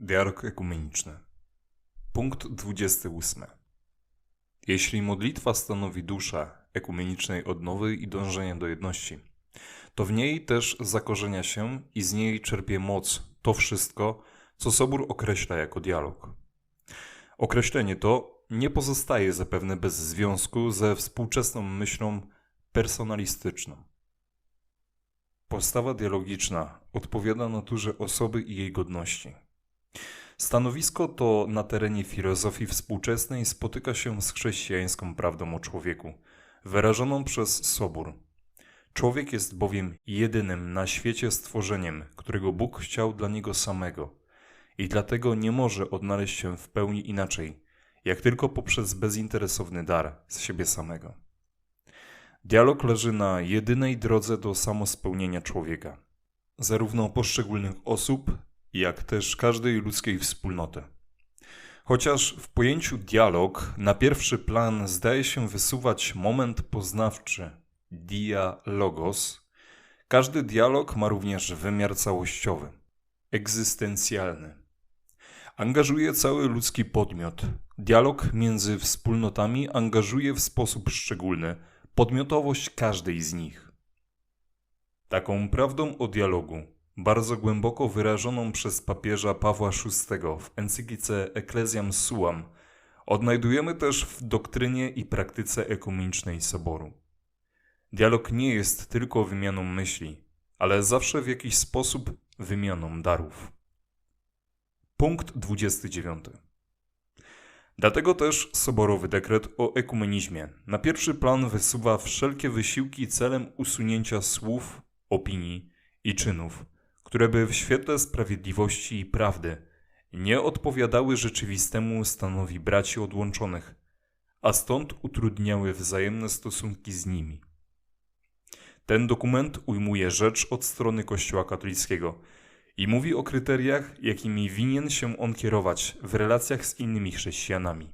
Dialog ekumeniczny. Punkt 28. Jeśli modlitwa stanowi duszę ekumenicznej odnowy i dążenia do jedności, to w niej też zakorzenia się i z niej czerpie moc to wszystko, co Sobór określa jako dialog. Określenie to nie pozostaje zapewne bez związku ze współczesną myślą personalistyczną. Postawa dialogiczna odpowiada naturze osoby i jej godności. Stanowisko to na terenie filozofii współczesnej spotyka się z chrześcijańską prawdą o człowieku, wyrażoną przez Sobór. Człowiek jest bowiem jedynym na świecie stworzeniem, którego Bóg chciał dla niego samego i dlatego nie może odnaleźć się w pełni inaczej, jak tylko poprzez bezinteresowny dar z siebie samego. Dialog leży na jedynej drodze do samospełnienia człowieka, zarówno poszczególnych osób, jak też każdej ludzkiej wspólnoty. Chociaż w pojęciu dialog na pierwszy plan zdaje się wysuwać moment poznawczy dialogos, każdy dialog ma również wymiar całościowy, egzystencjalny. Angażuje cały ludzki podmiot. Dialog między wspólnotami angażuje w sposób szczególny podmiotowość każdej z nich. Taką prawdą o dialogu bardzo głęboko wyrażoną przez papieża Pawła VI w encyklice Ecclesiam Suam, odnajdujemy też w doktrynie i praktyce ekumenicznej Soboru. Dialog nie jest tylko wymianą myśli, ale zawsze w jakiś sposób wymianą darów. Punkt 29. Dlatego też soborowy dekret o ekumenizmie na pierwszy plan wysuwa wszelkie wysiłki celem usunięcia słów, opinii i czynów, które by w świetle sprawiedliwości i prawdy nie odpowiadały rzeczywistemu stanowi braci odłączonych, a stąd utrudniały wzajemne stosunki z nimi. Ten dokument ujmuje rzecz od strony Kościoła katolickiego i mówi o kryteriach, jakimi winien się on kierować w relacjach z innymi chrześcijanami.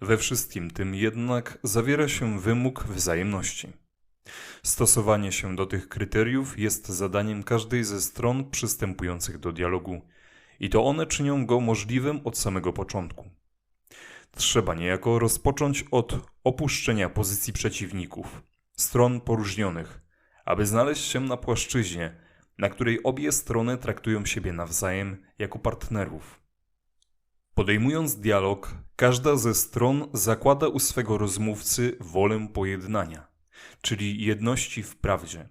We wszystkim tym jednak zawiera się wymóg wzajemności. Stosowanie się do tych kryteriów jest zadaniem każdej ze stron przystępujących do dialogu i to one czynią go możliwym od samego początku. Trzeba niejako rozpocząć od opuszczenia pozycji przeciwników, stron poróżnionych, aby znaleźć się na płaszczyźnie, na której obie strony traktują siebie nawzajem jako partnerów. Podejmując dialog, każda ze stron zakłada u swego rozmówcy wolę pojednania czyli jedności w prawdzie.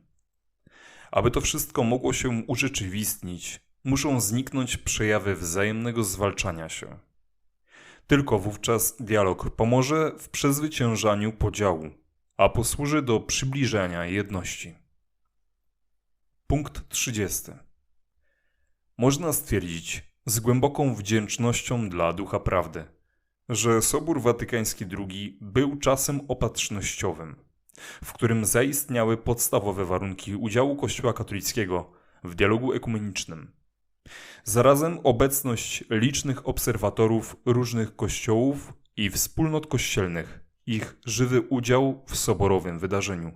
Aby to wszystko mogło się urzeczywistnić, muszą zniknąć przejawy wzajemnego zwalczania się. Tylko wówczas dialog pomoże w przezwyciężaniu podziału, a posłuży do przybliżenia jedności. Punkt 30. Można stwierdzić z głęboką wdzięcznością dla Ducha Prawdy, że Sobór Watykański II był czasem opatrznościowym w którym zaistniały podstawowe warunki udziału Kościoła katolickiego w dialogu ekumenicznym. Zarazem obecność licznych obserwatorów różnych kościołów i wspólnot kościelnych, ich żywy udział w soborowym wydarzeniu,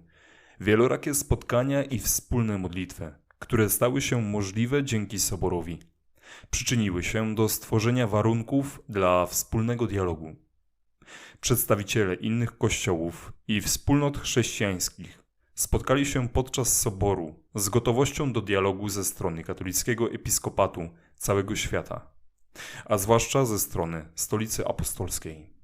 wielorakie spotkania i wspólne modlitwy, które stały się możliwe dzięki soborowi, przyczyniły się do stworzenia warunków dla wspólnego dialogu przedstawiciele innych kościołów i wspólnot chrześcijańskich spotkali się podczas soboru z gotowością do dialogu ze strony katolickiego episkopatu całego świata, a zwłaszcza ze strony stolicy apostolskiej.